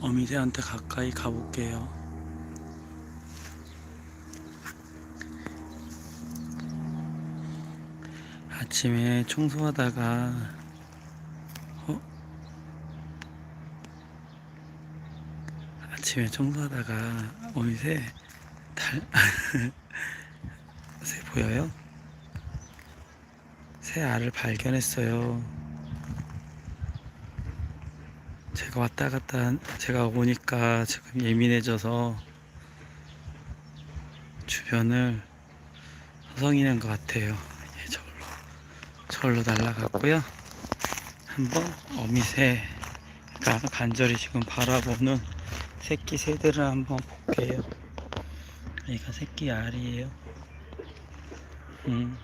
어미새한테 가까이 가볼게요. 아침에 청소하다가 어? 아침에 청소하다가 어미새 달 새 보여요? 새 알을 발견했어요. 제가 왔다 갔다 한- 제가 오니까 지금 예민해져서 주변을 서성이는 것 같아요. 예, 절로 절로 날아갔고요. 한번 어미새가 간절히 지금 바라보는 새끼 새들을 한번 볼게요. 얘가 새끼 알이에요. 음,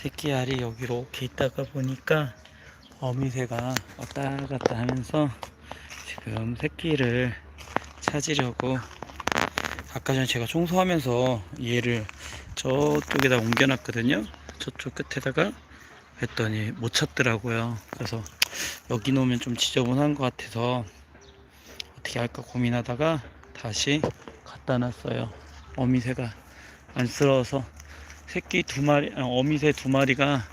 새끼 알이 여기 이렇게 있다가 보니까 어미새가 왔다 갔다 하면서 지금 새끼를 찾으려고 아까 전에 제가 청소하면서 얘를 저쪽에다 옮겨놨거든요. 저쪽 끝에다가 했더니 못 찾더라고요. 그래서 여기 놓으면 좀 지저분한 것 같아서 어떻게 할까 고민하다가 다시 갖다 놨어요. 어미새가 안쓰러워서 새끼 두 마리 아, 어미새 두 마리가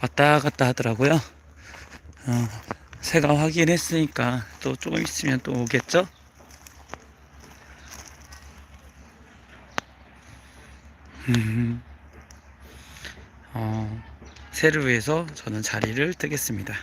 왔다 갔다 하더라고요 어, 새가 확인했으니까 또 조금 있으면 또 오겠죠? 음, 어, 새를 위해서 저는 자리를 뜨겠습니다.